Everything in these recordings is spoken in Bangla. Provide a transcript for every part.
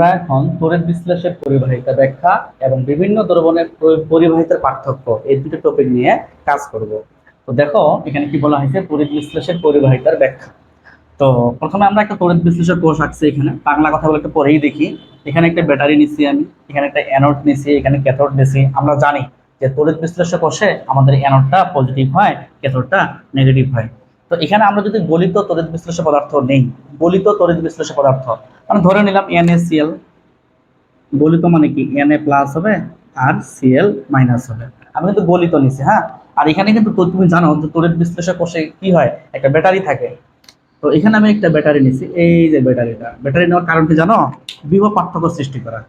আমরা এখন তড়িৎ বিশ্লেষের পরিবাহিতা ব্যাখ্যা এবং বিভিন্ন দ্রবণের পরিবাহিতার পার্থক্য এই দুটো টপিক নিয়ে কাজ করব। তো দেখো, এখানে কি বলা হয়েছে? তড়িৎ বিশ্লেষের পরিবাহিতার ব্যাখ্যা। তো প্রথমে আমরা একটা তড়িৎ বিশ্লেষক কোষ আঁকছি এখানে। বাংলা কথা বলে একটু পরেই দেখি। এখানে একটা ব্যাটারি নিছি আমি, এখানে একটা অ্যানোড নিছি, এখানে ক্যাথোড নিছি। আমরা জানি যে তড়িৎ বিশ্লেষক কোষে আমাদের অ্যানোডটা পজিটিভ হয় ক্যাথোডটা নেগেটিভ হয়। তো এখানে আমরা যদি গলিত তড়িৎ বিশ্লেষক পদার্থ নেই, গলিত তড়িৎ বিশ্লেষক পদার্থ মানে ধরে নিলাম NaCl গলিত মানে কি Na প্লাস হবে আর Cl মাইনাস হবে। আমি কিন্তু গলিত নিছি হ্যাঁ? আর এখানে কিন্তু তুমি জানো যে তড়িৎ বিশ্লেষক কোষে কি হয়, একটা ব্যাটারি থাকে। তো এখানে আমি একটা ব্যাটারি নিছি, এই যে ব্যাটারিটা। ব্যাটারি নেওয়ার কারণ কি জানো? বিভব পার্থক্য সৃষ্টি করা।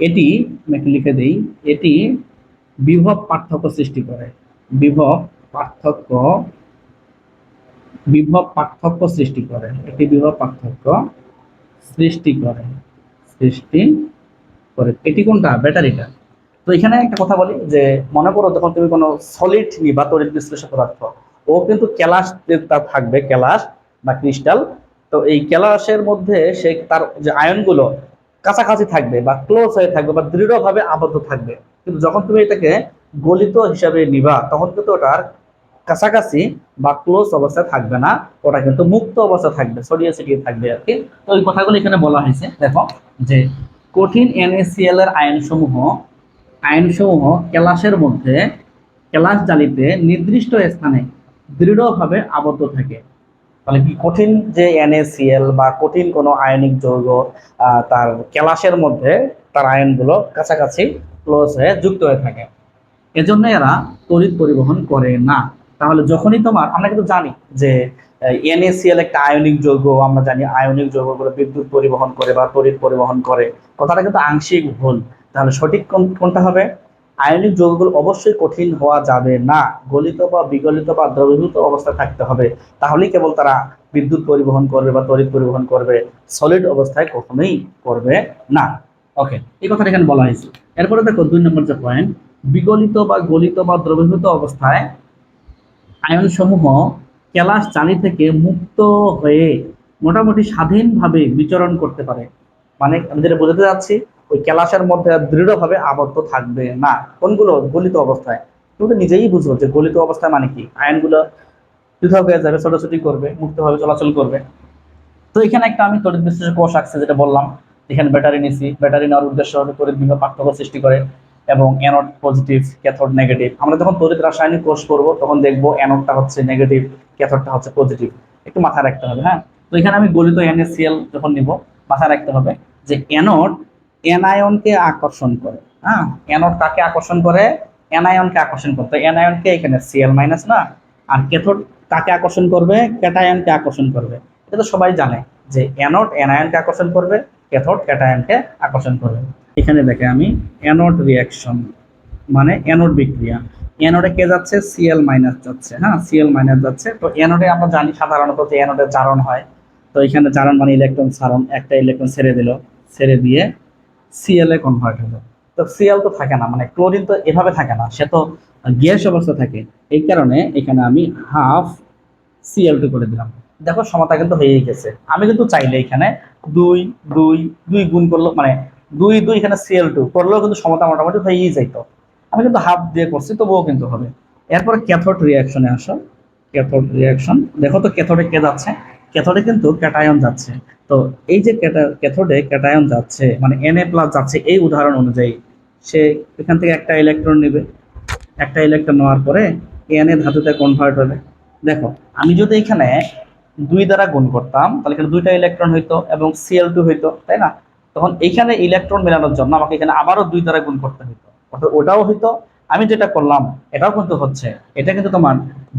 এটি, আমি লিখে দেই, এটি বিভব পার্থক্য সৃষ্টি করে। বিভব পার্থক্য বিভব পার্থক্য সৃষ্টি করে। এটি বিভব পার্থক্য সৃষ্টি করে। সৃষ্টি করে। এটি কোনটা? ব্যাটারিটা। তো এখানে একটা কথা বলি যে, মনে করো যখন তুমি কোনো সলিড নিবা তড়িৎ বিশ্লেষক পদার্থ ও কিন্তু ক্যালাস তার থাকবে ক্যালাস বা ক্রিস্টাল তো এই ক্যালাসের মধ্যে সে তার যে আয়নগুলো কাছাকাছি থাকবে বা ক্লোজ হয়ে থাকবে বা দৃঢ়ভাবে আবদ্ধ থাকবে। কিন্তু যখন তুমি এটাকে গলিত হিসাবে নিবা, তখন কিন্তু ওটার কাছাকাছি বা ক্লোজ অবস্থায় থাকবে না। ওটা কিন্তু মুক্ত অবস্থা থাকবে, ছড়িয়ে ছিটিয়ে থাকবে আর কি। তো ওই কথাগুলো এখানে বলা হয়েছে। দেখো, যে কঠিন NaCl এর আয়নসমূহ আয়নসমূহ ক্যালাসের মধ্যে ক্যালাস জালিতে নির্দিষ্ট স্থানে দৃঢ়ভাবে আবদ্ধ থাকে। তাহলে কি কঠিন যে NaCl বা কঠিন কোনো আয়নিক যৌগ তার ক্যালাসের মধ্যে তার আয়নগুলো কাছাকাছি ক্লোজ হয়ে যুক্ত হয়ে থাকে। এজন্য এরা তড়িৎ পরিবহন করে না। তাহলে যখনই তোমার, আমরা কিন্তু জানি যে NaCl একটা আয়নিক যৌগ, আমরা জানি আয়নিক যৌগগুলো বিদ্যুৎ পরিবহন করে বা তড়িৎ পরিবহন করে। কথাটা কিন্তু আংশিক ভুল। তাহলে সঠিক কোনটা হবে? আয়নিক যৌগগুলো অবশ্যই কঠিন হওয়া যাবে না। গলিত বা বিগলিত বা দ্রবীভূত অবস্থায় থাকতে হবে। তাহলেই কেবল তারা বিদ্যুৎ পরিবহন করবে বা তড়িৎ পরিবহন করবে সলিড অবস্থায় কখনোই করবে না। ওকে এই কথাটা এখানে বলা হয়েছে। এরপরে দেখো দুই নম্বর যে পয়েন্ট বিগলিত বা গলিত বা দ্রবীভূত অবস্থায় আয়নসমূহ ক্যালাস চালি থেকে মুক্ত হয়ে মোটামুটি স্বাধীনভাবে বিচরণ করতে পারে। মানে আমি যেটা বোঝাতে যাচ্ছি ওই ক্যালাসের মধ্যে দৃঢ়ভাবে আবদ্ধ থাকবে না। কোনগুলো? গলিত অবস্থায়। তুমি নিজেই বুঝো যে গলিত অবস্থায় মানে কি? আয়নগুলো পৃথক হয়ে যাবে, ছোটাছুটি করবে, মুক্তভাবে চলাচল করবে। তো এখানে একটা আমি তড়িৎ বিশ্লেষক কোষ আঁকছে, যেটা বললাম। এখানে ব্যাটারি নিছি। ব্যাটারি নেওয়ার উদ্দেশ্য হলো তড়িৎ পার্থক্য সৃষ্টি করে। এবং অ্যানোড পজিটিভ ক্যাথোড নেগেটিভ আমরা যখন তড়িৎ রাসায়নিক কোষ করব, তখন দেখব অ্যানোডটা হচ্ছে নেগেটিভ ক্যাথোডটা হচ্ছে পজিটিভ একটু মাথায় রাখতে হবে হ্যাঁ? তো এখানে আমি গলিত NaCl যখন নিব, মাথায় রাখতে হবে যে অ্যানোড অ্যানায়নকে আকর্ষণ করে হ্যাঁ? অ্যানোড কাকে আকর্ষণ করে? অ্যানায়নকে আকর্ষণ করতে অ্যানায়নকে এখানে Cl মাইনাস না, আর ক্যাথোড কাকে আকর্ষণ করবে? ক্যাটায়নকে আকর্ষণ করবে। এটা তো সবাই জানে যে অ্যানোড অ্যানায়নকে আকর্ষণ করবে ক্যাথোড ক্যাটায়নকে আকর্ষণ করবে। এখানে দেখে আমি অ্যানোড রিয়াকশন মানে অ্যানোড বিক্রিয়া। অ্যানোডে কে যাচ্ছে? সিএল মাইনাস যাচ্ছে হ্যাঁ? Cl মাইনাস যাচ্ছে। তো অ্যানোডে আমরা জানি সাধারণত যে অ্যানোডে জারণ হয়। তো এখানে জারণ মানে ইলেকট্রন সারণ, একটা ইলেকট্রন ছেড়ে দিল। ছেড়ে দিয়ে Cl এ কনভার্ট হলো। তো সিএল তো থাকে না মানে ক্লোরিন তো এভাবে থাকে না। সে তো গ্যাস অবস্থা থাকে। এই কারণে এখানে আমি হাফ সিএল টু করে দিলাম। দেখো, সমতা কিন্তু হয়েই গেছে। আমি কিন্তু চাইলে এখানে দুই দুই দুই গুণ করল মানে দুই দুই এখানে সিএল টু করলেও কিন্তু সমতা মোটামুটি হয়েই যাইতো। আমি কিন্তু হাফ দিয়ে করছি, তবুও কিন্তু হবে। এরপরে ক্যাথোড রিয়াকশনে আসো। ক্যাথোড রিয়াকশন দেখো তো ক্যাথোডে কে যাচ্ছে? ক্যাথোডে কিন্তু ক্যাটায়ন যাচ্ছে। তো এই যে ক্যাথোডে ক্যাটায়ন যাচ্ছে মানে Na প্লাস যাচ্ছে এই উদাহরণ অনুযায়ী, সে এখান থেকে একটা ইলেকট্রন নেবে। একটা ইলেকট্রন নেওয়ার পরে Na ধাতুতে কনভার্ট হবে। দেখো, আমি যদি এখানে দুই দ্বারা গুণ করতাম, তাহলে এখানে দুইটা ইলেকট্রন হইতো এবং সিএল টু হইতো, তাই না? তখন এইখানে ইলেকট্রন মেলানোর জন্য আমাকে এখানে আবারও দুই দ্বারা গুণ করতে হইতো। অর্থাৎ ওটাও হইতো, আমি যেটা করলাম, এটাও কিন্তু হচ্ছে। এটা কিন্তু তোমার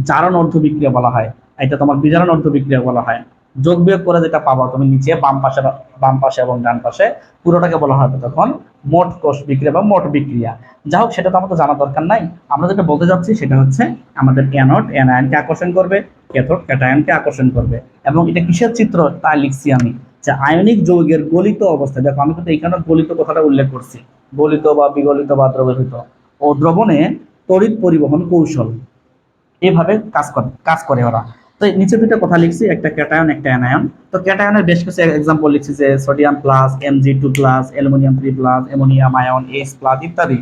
জারণ অর্ধ বিক্রিয়া বলা হয়। এটা তোমার বিজারণ অর্ধ বিক্রিয়া বলা হয়। যোগ বিয়োগ করে যেটা পাবা, তুমি নিচে বাম পাশে বাম পাশে এবং ডান পাশে, পুরোটাকে বলা হবে তখন মোট কোষ বিক্রিয়া বা মোট বিক্রিয়া। যা হোক, সেটা তো আমাদের জানা দরকার নাই। আমরা যেটা বলতে যাচ্ছি সেটা হচ্ছে আমাদের অ্যানোড অ্যানায়নকে আকর্ষণ করবে ক্যাথোড ক্যাটায়নকে আকর্ষণ করবে। এবং এটা কিসের চিত্র? তা লিখছি আমি। যে আয়নিক যৌগের গলিত অবস্থা। দেখো, আমি কিন্তু এখানে গলিত কথাটা উল্লেখ করছি। গলিত বা বিগলিত বা দ্রবীভূত। ও দ্রবণে তড়িৎ পরিবহন কৌশল। এভাবে কাজ করে কাজ করে ওরা। তো নিচে দুটো কথা লিখছি, একটা ক্যাটায়ন, একটা অ্যানায়ন। তো ক্যাটায়নের বেশ কিছু এক্সাম্পল লিখছি যে sodium plus M G two plus aluminium three plus ammonium ion S plus ইত্যাদি।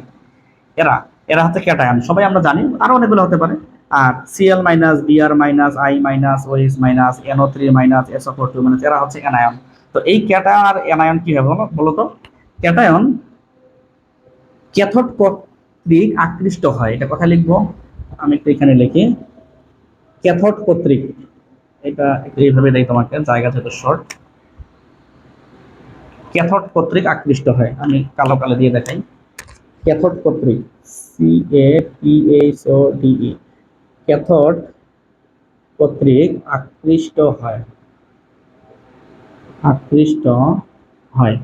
এরা এরা হচ্ছে ক্যাটায়ন। সবাই আমরা জানি, আরও অনেকগুলো হতে পারে। আর Cl minus Br minus I minus OH minus NO three minus SO four two minus এরা হচ্ছে অ্যানায়ন তো এই ক্যাটায়ন আর অ্যানায়ন কি হবে বলো- বলো তো? ক্যাটায়ন ক্যাথোড কর্তৃক আকৃষ্ট হয়। এটা কথা লিখব? আমি একটু এখানে লিখি। ক্যাথোড কর্তৃক। এটা এইভাবে দেই তোমাকে, জায়গা যেহেতু শর্ট ক্যাথোড কর্তৃক আকৃষ্ট হয়। আমি কালো কালো দিয়ে দেখাই। ক্যাথোড কর্তৃক C A P H O D E cathode কর্তৃক আকৃষ্ট হয়। আকৃষ্ট হয়।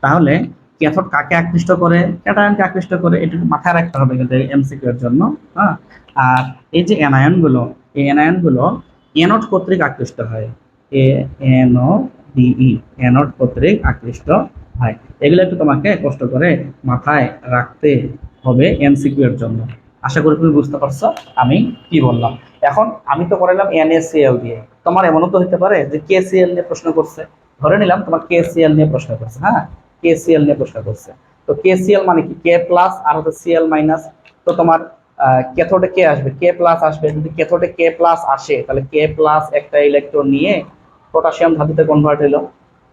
তাহলে ক্যাথোড কাকে আকৃষ্ট করে? ক্যাটায়নকে আকৃষ্ট করে। এটা মাথায় রাখতে হবে কিন্তু এমসিকিউ এর জন্য হ্যাঁ? আর এই যে অ্যানায়নগুলো এই অ্যানায়নগুলো এনোড কর্তৃক আকৃষ্ট হয়। A N O D E anode কর্তৃক আকৃষ্ট হয়। এগুলো একটু তোমাকে কষ্ট করে মাথায় রাখতে হবে এমসিকিউ এর জন্য। আশা করি তুমি বুঝতে পারছ আমি কি বললাম। এখন আমি তো করাইলাম এনএসিএল দিয়ে। তোমার এমনও তো হতে পারে যে কেসিএল নিয়ে প্রশ্ন করছে। ধরে নিলাম তোমার কেসিএল নিয়ে প্রশ্ন করছে হ্যাঁ? কেসিএল নিয়ে প্রশ্ন করছে। তো কেসিএল মানে কি? কে প্লাস আর হচ্ছে সিএল মাইনাস তো তোমার ক্যাথোডে কে আসবে। কে প্লাস আসবে। যদি ক্যাথোডে কে প্লাস আসে, তাহলে কে প্লাস একটা ইলেকট্রন নিয়ে পটাশিয়াম ধাতুতে কনভার্ট হলো।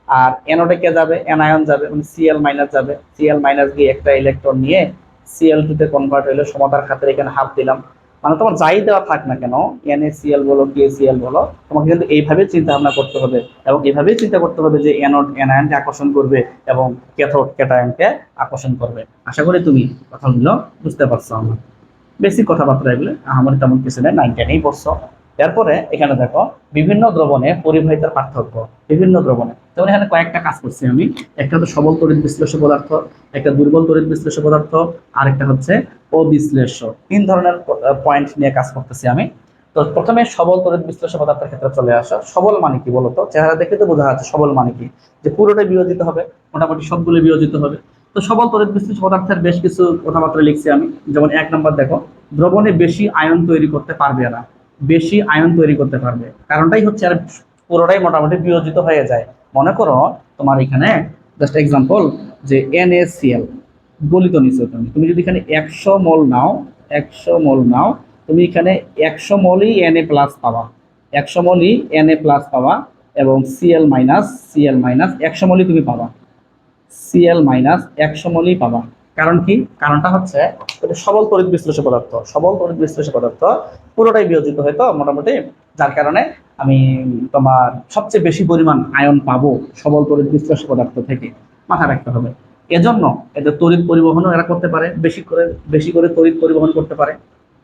আর অ্যানোডে কে যাবে? অ্যানায়ন যাবে। মানে সিএল মাইনাস যাবে। সিএল মাইনাস গিয়ে একটা ইলেকট্রন নিয়ে সিএল টুতে কনভার্ট হইল সমাদার খাতের এখানে হাফ দিলাম। মানে তোমার যাই দেওয়া থাক না কেন এনএসিএল বলো কেসিএল বলো, তোমাকে কিন্তু এইভাবে চিন্তা ভাবনা করতে হবে এবং এইভাবেই চিন্তা করতে হবে যে অ্যানোড অ্যানায়নকে আকর্ষণ করবে এবং ক্যাথোড ক্যাটায়নকে আকর্ষণ করবে। আশা করি তুমি কথাগুলো বুঝতে পারছ আমার। বেশি কথাবার্তা এগুলো আমার তেমন কিছু নেই নাইন টেনেই পড়ছো। এরপরে এখানে দেখো বিভিন্ন দ্রবণে পরিবাহিতার পার্থক্য, বিভিন্ন দ্রবণে। যেমন এখানে কয়েকটা কাজ করছি আমি। একটা তো সবল তড়িৎ বিশ্লেষ্য পদার্থ, একটা দুর্বল তড়িৎ বিশ্লেষ্য পদার্থ আর একটা হচ্ছে অবিশ্লেষ্য। তিন ধরনের পয়েন্ট নিয়ে কাজ করতেছি আমি। তো প্রথমে সবল তড়িৎ বিশ্লেষ্য পদার্থের ক্ষেত্রে চলে আসা। সবল মানে কি বলতো? চেহারা দেখে তো বোঝা যাচ্ছে সবল মানে কি। যে পুরোটাই বিয়োজিত হবে, মোটামুটি সবগুলো বিয়োজিত হবে। তো সবল তড়িৎ বিশ্লেষ্য পদার্থের বেশ কিছু কথাবার্তা লিখছি আমি। যেমন এক নম্বর দেখো, দ্রবণে বেশি আয়ন তৈরি করতে পারবে না। বেশি আয়ন তৈরি করতে পারবে। কারণটাই হচ্ছে আর পুরোটাই মোটামুটি বিয়োজিত হয়ে যায়। মনে করো তোমার এখানে জাস্ট এক্সাম্পল যে এনএসিএল গলিত নিছো তুমি তুমি যদি এখানে একশো মল নাও, একশো মল নাও, তুমি এখানে একশো মলই এন এ প্লাস পাবা। একশো মলই এন এ প্লাস পাবা এবং সিএল মাইনাস সিএল মাইনাস একশো মলই তুমি পাবা। সিএল মাইনাস একশো মলই পাবা। কারণ কি? কারণটা হচ্ছে এটা সবল তড়িৎ বিশ্লেষক পদার্থ। সবল তড়িৎ বিশ্লেষক পদার্থ পুরোটাই বিয়োজিত হয়তো মোটামুটি, যার কারণে আমি তোমার সবচেয়ে বেশি পরিমাণ আয়ন পাবো সবল তড়িৎ বিশ্লেষক পদার্থ থেকে। মাথায় রাখতে হবে। এজন্য এদের তড়িৎ পরিবহনও এরা করতে পারে, বেশি করে বেশি করে তড়িৎ পরিবহন করতে পারে।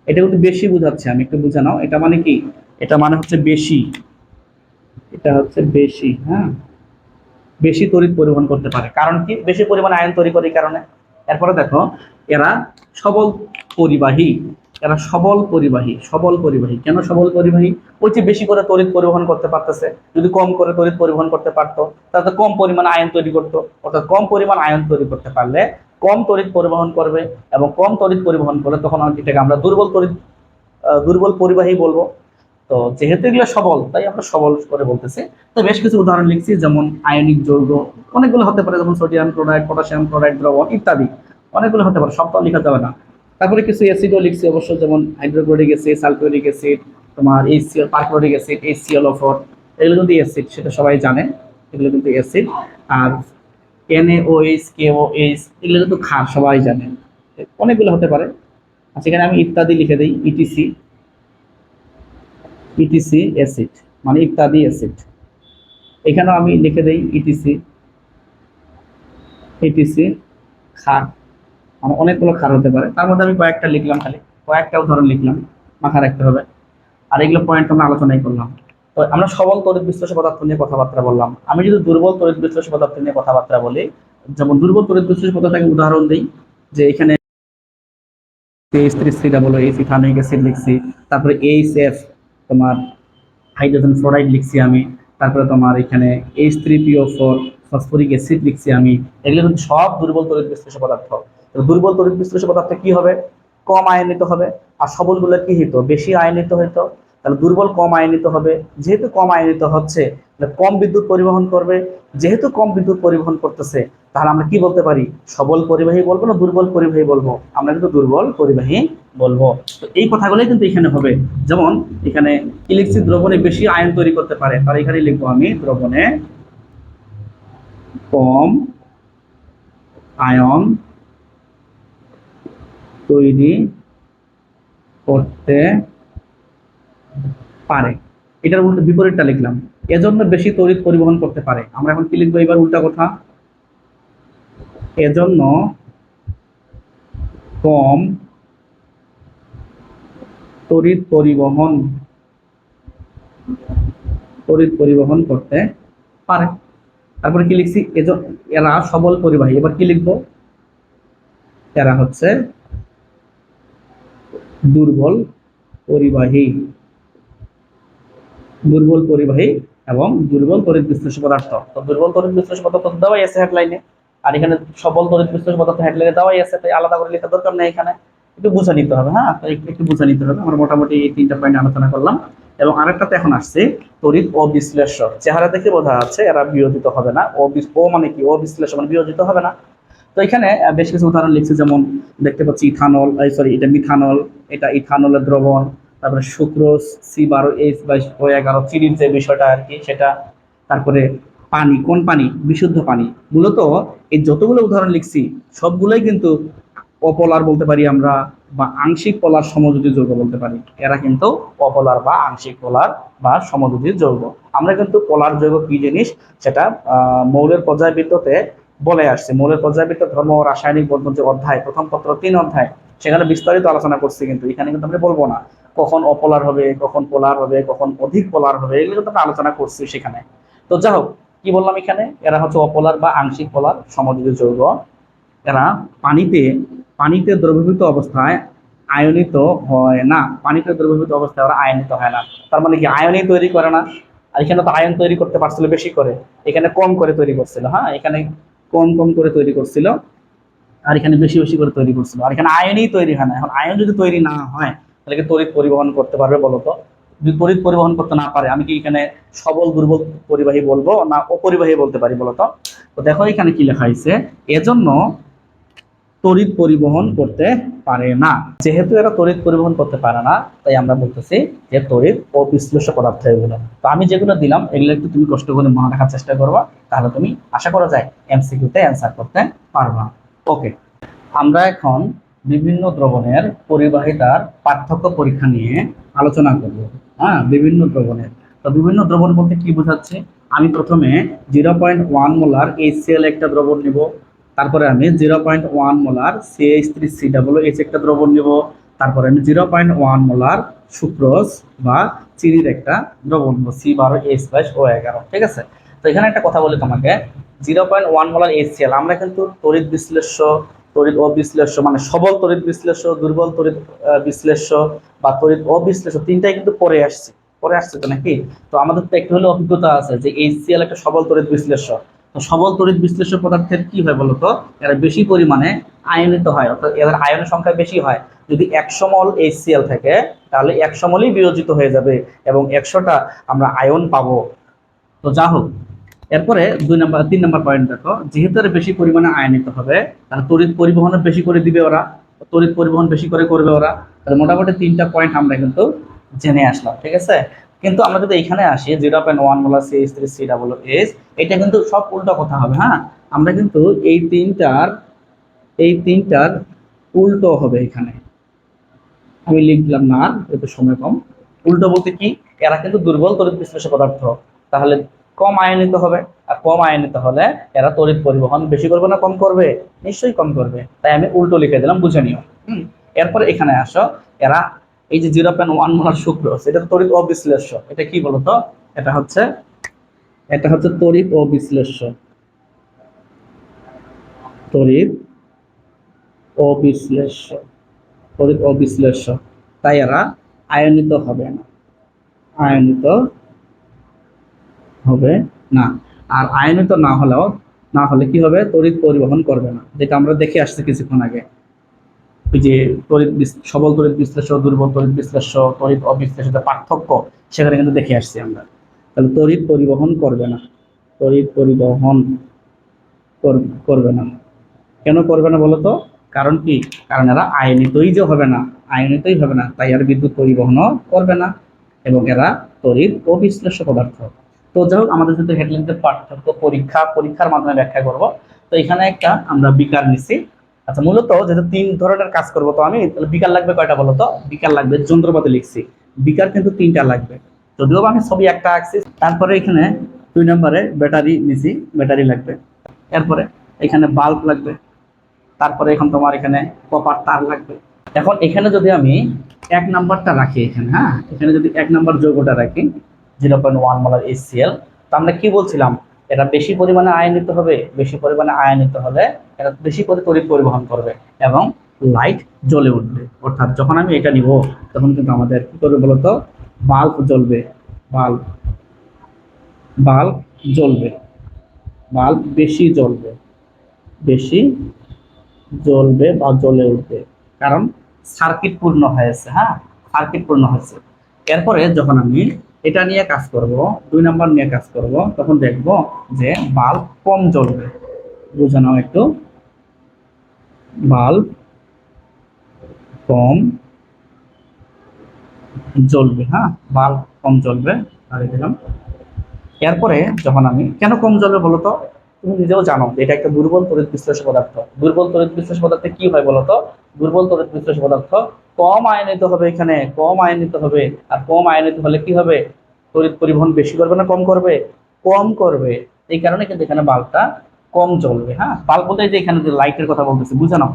এটা কিন্তু বেশি বুঝাচ্ছে, আমি একটু বুঝে নাও। এটা মানে কি? এটা মানে হচ্ছে বেশি। এটা হচ্ছে বেশি হ্যাঁ? বেশি তড়িৎ পরিবহন করতে পারে। কারণ কি? বেশি পরিমাণে আয়ন তৈরি করে কারণে। এরপরে দেখো, এরা সবল পরিবাহী। এরা সবল পরিবাহী সবল পরিবাহী। কেন সবল পরিবাহী? ওই যে বেশি করে তড়িৎ পরিবহন করতে পারতেছে। যদি কম করে তড়িৎ পরিবহন করতে পারতো, তাহলে কম পরিমাণ আয়ন তৈরি করতো। অর্থাৎ কম পরিমাণ আয়ন তৈরি করতে পারলে কম তড়িৎ পরিবহন করবে এবং কম তড়িৎ পরিবহন করলে তখন এটাকে আমরা দুর্বল তড়িৎ দুর্বল পরিবাহী বলব। তো যেহেতু এগুলো সবল, তাই আমরা সবল করে বলতেছি। তো বেশ কিছু উদাহরণ লিখছি, যেমন আয়নিক যৌগ, অনেকগুলো হতে পারে, যেমন সোডিয়াম ক্লোরাইড, পটাশিয়াম ক্লোরাইড, দ্রবণ ইত্যাদি। অনেকগুলো হতে পারে সবটাও লেখা যাবে না। তারপরে কিছু অ্যাসিডও লিখছি অবশ্য, যেমন হাইড্রোক্লোরিক অ্যাসিড, সালফিউরিক অ্যাসিড, তোমার এইচসিএল পারক্লোরিক অ্যাসিড এইচসিএল অফর এগুলো কিন্তু অ্যাসিড, সেটা সবাই জানে, এগুলো কিন্তু অ্যাসিড। আর এনএওএইচ কেওএইচ এগুলো কিন্তু ক্ষার, সবাই জানে। অনেকগুলো হতে পারে। আর সেখানে আমি ইত্যাদি লিখে দিই E ইটিসি ইটিসি অ্যাসিড মানে ইত্যাদি অ্যাসিড এখানেও আমি লিখে দেই E ইটিসি ইটিসি ক্ষার মানে অনেকগুলো ক্ষার হতে পারে। তার মধ্যে আমি কয়েকটা লিখলাম খালি, কয়েকটা উদাহরণ লিখলাম মাথায় রাখতে হবে। আর এগুলো পয়েন্ট আমরা আলোচনাই করলাম। তো আমরা সবল তড়িৎ বিশ্লেষণ পদার্থ নিয়ে কথাবার্তা বললাম। আমি যদি দুর্বল তড়িৎ বিশ্লেষণ পদার্থ নিয়ে কথাবার্তা বলি, যেমন দুর্বল তড়িৎ বিশ্লেষণ পদার্থকে উদাহরণ দিই, যে এখানে H three C double H ethanoic acid লিখছি, তারপরে এইচ এফ তোমার হাইড্রোজেন ফ্লোরাইড লিখছি আমি, তারপরে তোমার এখানে H three PO four phosphoric acid লিখছি আমি। এগুলো কিন্তু সব দুর্বল তরিত বিশ্লেষ পদার্থ। দুর্বল তরিত বিশ্লেষ পদার্থ কি হবে? কম আয়নিত হবে। আর সবলগুলো কি হইতো বেশি আয়নিত হইতো তাহলে দুর্বল কম আয়নিত হবে। যেহেতু কম আয়নিত হচ্ছে, তাহলে কম বিদ্যুৎ পরিবহন করবে। যেহেতু কম বিদ্যুৎ পরিবহন করতেছে, তাহলে আমরা কি বলতে পারি? সবল পরিবাহী বলব না দুর্বল পরিবাহী বলব? আমরা কিন্তু দুর্বল পরিবাহী বলব। তো এই কথাগুলোই কিন্তু এখানে হবে। যেমন, এখানে কি লিখছি দ্রবণে বেশি আয়ন তৈরি করতে পারে, তাহলে এখানে লিখব আমি দ্রবণে কম আয়ন তৈরি করতে পারে। এটার উল্টো বিপরীতটা লিখলাম। এজন্য বেশি তড়িৎ পরিবহন করতে পারে। আমরা এখন কি লিখব? এবার উল্টা কথা। এজন্য কম তড়িৎ পরিবহন তড়িৎ পরিবহন করতে পারে। তারপরে কি লিখছি? এরা সবল পরিবাহী। এবার কি লিখব? এরা হচ্ছে দুর্বল পরিবাহী। দুর্বল পরিবাহী এবং দুর্বল তড়িৎ বিশ্লেষ পদার্থ। তো দুর্বল তড়িৎ বিশ্লেষ পদার্থ দেওয়াই আছে হেডলাইনে আর এখানে সবল তড়িৎ বিশ্লেষ পদার্থ হেডলাইনে দেওয়াই আছে, তাই আলাদা করে লেখার দরকার নেই এখানে। একটু বুঝে নিতে হবে হ্যাঁ? একটু বুঝে নিতে হবে। আমরা মোটামুটি এই তিনটা পয়েন্ট আলোচনা করলাম। এবং আরেকটাতে এখন আসছে, তড়িৎ অবিশ্লেষক চেহারা দেখে বোঝা যাচ্ছে এরা বিয়োজিত হবে না। ও মানে কি? অবিশ্লেষ্য মানে বিয়োজিত হবে না। তো এখানে বেশ কিছু উদাহরণ লিখছে। যেমন দেখতে পাচ্ছি ইথানল সরি এটা মিথানল, এটা ইথানলের দ্রবণ। তারপরে সুক্রোজ সি বারো এইচ বাইশ, ও এগারো, চিনির যে বিষয়টা আর কি, সেটা তারপরে পানি, কোন পানি? বিশুদ্ধ পানি। মূলত এই যতগুলো উদাহরণ লিখছি, সবগুলোই কিন্তু অপলার বলতে পারি আমরা, বা আংশিক পলার সমযোজী যৌগ বলতে পারি। এরা কিন্তু অপলার বা আংশিক পলার বা সমযোজী যৌগ। আমরা কিন্তু পলার যৌগ কি জিনিস? সেটা মৌলের পর্যায়বৃত্ততে বলে আসছে। মৌলের পর্যায়বৃত্ত ধর্ম ও রাসায়নিক বর্ধন যে অধ্যায়, প্রথম পত্র তিন অধ্যায়, সেখানে বিস্তারিত আলোচনা করছি কিন্তু, এখানে কিন্তু আমরা বলব না। কখন অপলার হবে, কখন পোলার হবে, কখন অধিক পোলার হবে, এগুলো কিন্তু আমরা আলোচনা করছি সেখানে। তো যাই হোক, কি বললাম এখানে? এরা হচ্ছে অপলার বা আংশিক পোলার সমযোজী যৌগ। এরা পানিতে পানিতে দ্রবীভূত অবস্থায় আয়নিত হয় না। পানিতে দ্রবীভূত অবস্থায় ওরা আয়নিত হয় না। তার মানে কি? আয়নই তৈরি করে না। আর এখানে তো আয়ন তৈরি করতে পারছিল বেশি করে। এখানে কম করে তৈরি করছিল হ্যাঁ? এখানে কম কম করে তৈরি করছিল। আর এখানে বেশি বেশি করে তৈরি করছিল। আর এখানে আয়নই তৈরি হয় না। এখন আয়ন যদি তৈরি না হয় তাহলে কি তড়িৎ পরিবহন করতে পারবে বলতো? যদি তড়িৎ পরিবহন করতে না পারে, আমি কি এখানে সবল, দুর্বল পরিবাহী বলব না অপরিবাহী বলতে পারি বলতো? তো দেখো এখানে কি লেখা হয়েছে, এজন্য তড়িৎ পরিবহন করতে পারে না। যেহেতু এরা তড়িৎ পরিবহন করতে পারে না, তাই আমরা বলতেছি যে তড়িৎ অবিশ্লেষ্য পদার্থ এগুলো। তো আমি যেগুলো দিলাম, এগুলো একটু তুমি কষ্ট করে মনে রাখার চেষ্টা করবা, তাহলে তুমি আশা করা যায় এমসিকিউতে অ্যান্সার করতে পারবা। ওকে আমরা এখন বিভিন্ন দ্রবণের পরিবাহিতার পার্থক্য পরীক্ষা নিয়ে আলোচনা করব। হ্যাঁ বিভিন্ন দ্রবণের। তো বিভিন্ন দ্রবণ বলতে কি বোঝাচ্ছে? আমি প্রথমে zero point one molar HCl একটা দ্রবণ নেব। তারপরে আমি zero point one molar CH three C double H একটা দ্রবণ নেব। তারপরে আমি zero point one molar sucrose বা চিনির একটা দ্রবণ নেব সি বারো এইচ বাইশ ও এগারো, ঠিক আছে? তো এখানে একটা কথা বলি তোমাকে। Zero point one molar HCl আমরা কিন্তু তড়িৎ বিশ্লেষ্য তড়িৎ অবিশ্লেষ্য মানে সবল তড়িৎ বিশ্লেষ্য, দুর্বল তড়িৎ বিশ্লেষ্য বা তড়িৎ অবিশ্লেষ্য তিনটাই কিন্তু পরে আসছে। পরে আসছে তো নাকি? তো আমাদের তো একটু হলে অভিজ্ঞতা আছে যে এইচসিএল একটা সবল তড়িৎ বিশ্লেষ্য। তো সবল তড়িৎ বিশ্লেষ্য পদার্থের কি হয় বলতো? এরা বেশি পরিমাণে আয়নিত হয়, অর্থাৎ এদের আয়নের সংখ্যা বেশি হয়। যদি একশো মল এইচসিএল থাকে, তাহলে একশো মলই বিয়োজিত হয়ে যাবে এবং একশোটা আমরা আয়ন পাবো। তো যা হোক এরপরে দুই নাম্বার, তিন নাম্বার পয়েন্ট দেখো, যেহেতু এরা বেশি পরিমাণে আয়নিত হবে, তাহলে তড়িৎ পরিবহন বেশি করে দিবে ওরা। তড়িৎ পরিবহন বেশি করে করবে ওরা। তাহলে মোটামুটি তিনটা পয়েন্ট আমরা কিন্তু জেনে আসলাম, ঠিক আছে? কিন্তু আমরা যদি এখানে আসি zero point one molar C three C double S এটা কিন্তু সব উল্টো কথা হবে হ্যাঁ? আমরা কিন্তু এই তিনটার এই তিনটার উল্টো হবে এখানে। আমি লিখলাম না এতে সময় কম। উল্টো বলতে কি? এরা কিন্তু দুর্বল তড়িৎ বিশ্লেষ পদার্থ। তাহলে কম আয়নিত হবে। আর কম আয়নিত হলে এরা তড়িৎ পরিবহন বেশি করবে না, কম করবে? নিশ্চয়ই কম করবে। তাই আমি উল্টো লিখে দিলাম, বুঝে নিও। হুম? এরপরে এখানে আসো, এরা এই যে জিরো পয়েন্ট ওয়ান মোলার শুক্র এটা তড়িৎ অবিশ্লেষ্য এটা কি বলতো? এটা হচ্ছে এটা হচ্ছে তড়িৎ অবিশ্লেষ্য তড়িৎ অবিশ্লেষ্য তড়িৎ অবিশ্লেষ্য তাই এরা আয়নিত হবে না। আয়নিত হবে না। আর আয়নিত না হলেও, না হলে কি হবে? তড়িৎ পরিবহন করবে না, যেটা আমরা দেখে আসছি কিছুক্ষণ আগে। ওই যে তড়িৎ সবল তড়িৎ বিশ্লেষ্য দুর্বল তড়িৎ বিশ্লেষ্য তড়িৎ অবিশ্লেষিত পার্থক্য, সেখানে কিন্তু দেখে আসছি আমরা। তাহলে তড়িৎ পরিবহন করবে না। তড়িৎ পরিবহন কর- করবে না। কেন করবে না বলো তো কারণ কি? কারণ এরা আয়নিতই যে হবে না আয়নিতই হবে না, তাই আর বিদ্যুৎ পরিবহনও করবে না। এবং এরা তড়িৎ ও বিশ্লেষ্য পদার্থ তো যাই হোক, আমাদের যেহেতু হেডলাইনদের পার্থক্য পরীক্ষা, পরীক্ষার মাধ্যমে ব্যাখ্যা করব। তো এখানে একটা আমরা বিকার নিছি। আচ্ছা মূলত যেহেতু তিন ধরনের কাজ করব তো আমি বিকার লাগবে কয়টা বলো তো? বিকার লাগবে, যন্ত্রপাতি লিখছি। বিকার কিন্তু তিনটা লাগবে। যদিও আমি ছবি একটা আঁকছি, তারপরে এখানে দুই নম্বরে ব্যাটারি নিছি, ব্যাটারি লাগবে। এরপরে এখানে বাল্ব লাগবে, তারপরে এখন তোমার এখানে কপার তার লাগবে। এখন এখানে যদি আমি এক নাম্বারটা রাখি এখানে হ্যাঁ? এখানে যদি এক নাম্বার যৌগটা রাখি zero point one molar HCl তো আমরা কি বলছিলাম? এটা বেশি পরিমাণে আয়নিত হবে, বেশি পরিমাণে আয়নিত হলে এটা বেশি করে তড়িৎ পরিবহন করবে এবং লাইট জ্বলে উঠবে। অর্থাৎ যখন আমি এটা নিব, তখন কিন্তু আমাদের কি করবে বলতো? বাল্ব জ্বলবে, বাল্ব বাল্ব জ্বলবে, বাল্ব বেশি জ্বলবে বেশি জ্বলবে বা জ্বলে উঠবে। কারণ সার্কিট পূর্ণ হয়েছে হ্যাঁ? সার্কিট পূর্ণ হয়েছে। এরপরে যখন আমি এটা নিয়ে কাজ করব, দুই নাম্বার নিয়ে কাজ করব, তখন দেখব যে বাল্ব কম জ্বলবে। বুঝে নাও একটু। বাল্ব কম জ্বলবে হ্যাঁ? বাল্ব কম জ্বলবে, আর দিলাম। এরপরে যখন আমি, কেন কম জ্বলবে বলো তো? তুমি নিজেও জানো এটা একটা দুর্বল তড়িৎ বিশ্লেষ পদার্থ। দুর্বল তড়িৎ বিশ্লেষ পদার্থে কি হয় বলতো দুর্বল তড়িৎ বিশ্লেষ পদার্থ কম আয়নিত হবে এখানে, কম আয়নিত হবে। আর কম আয়নিত হলে কি হবে? তড়িৎ পরিবহন বেশি করবে না কম করবে? কম করবে। এই কারণে কিন্তু এখানে বাল্বটা কম জ্বলবে হ্যাঁ? বাল্ব বলতে যে এখানে যে লাইটের কথা বলতেছে বুঝানো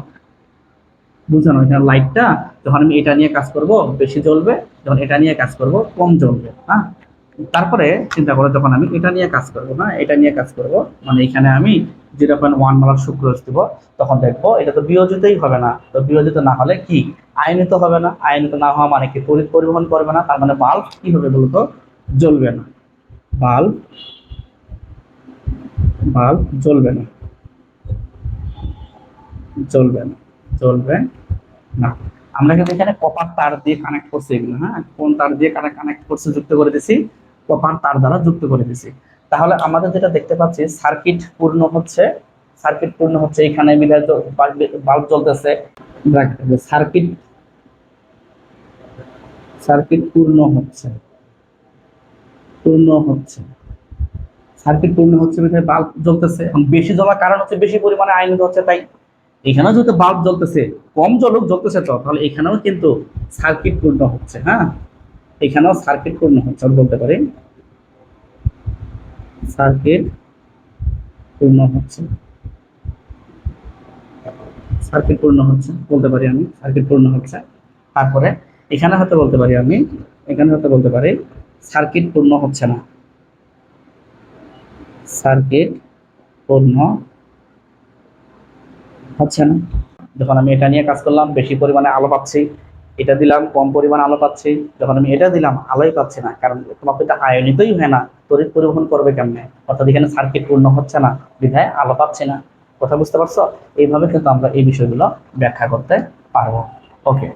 বুঝানো এখানে লাইটটা যখন আমি এটা নিয়ে কাজ করব, বেশি জ্বলবে, যখন এটা নিয়ে কাজ করব, কম জ্বলবে হ্যাঁ? তারপরে চিন্তা করো, যখন আমি এটা নিয়ে কাজ করব হ্যাঁ এটা নিয়ে কাজ করব মানে এখানে আমি zero point one molar sucrose দিব, তখন দেখব এটা তো বিয়োজিতই হবে না। তো বিয়োজিত না হলে কি? আয়নিত হবে না। আয়নিত না হওয়া মানে কি? তড়িৎ পরিবহন করবে না। তার মানে বাল্ব কি হবে বলতো? জ্বলবে না। বাল্ব বাল্ব জ্বলবে না। জ্বলবে না। জ্বলবে না। আমরা কিন্তু এখানে কপার তার দিয়ে কানেক্ট করছি এগুলো হ্যাঁ? কোন তার দিয়ে কানেক্ট করছে যুক্ত করে দিছি? কপার তার দ্বারা যুক্ত করে দিছি তাহলে আমাদের যেটা দেখতে পাচ্ছি, সার্কিট পূর্ণ হচ্ছে, সার্কিট পূর্ণ হচ্ছে, এখানে মিলে বাল্ব জ্বলতেছে। সার্কিট সার্কিট পূর্ণ হচ্ছে পূর্ণ হচ্ছে। সার্কিট পূর্ণ হচ্ছে বিধায় বাল্ব জ্বলতেছে, এখন বেশি জ্বলার কারণ হচ্ছে বেশি পরিমাণে আয়নিত হচ্ছে, তাই এখানেও যেহেতু বাল্ব জ্বলতেছে, কম জ্বলুক জ্বলতেছে তো, তাহলে এখানেও কিন্তু সার্কিট পূর্ণ হচ্ছে হ্যাঁ? এখানেও সার্কিট পূর্ণ হচ্ছে আমি বলতে পারি? সার্কিট পূর্ণ হচ্ছে সার্কিট পূর্ণ হচ্ছে, বলতে পারি আমি সার্কিট পূর্ণ হচ্ছে। তারপরে এখানে হয়তো বলতে পারি আমি, এখানে হয়তো বলতে পারি সার্কিট পূর্ণ হচ্ছে না। সার্কিট পূর্ণ হচ্ছে না। যখন আমি এটা নিয়ে কাজ করলাম, বেশি পরিমাণে আলো পাচ্ছি এটা দিলাম, কম পরিমাণ আলো পাচ্ছি। যখন আমি এটা দিলাম, আলোই পাচ্ছি না, কারণ তোমাকে এটা আয়নিতই হয় না, তড়িৎ পরিবহন করবে কেমনে? অর্থাৎ এখানে সার্কিট পূর্ণ হচ্ছে না, বিধায় আলো পাচ্ছে না। কথা বুঝতে পারছ? এইভাবে কিন্তু আমরা এই বিষয়গুলো ব্যাখ্যা করতে পারব। ওকে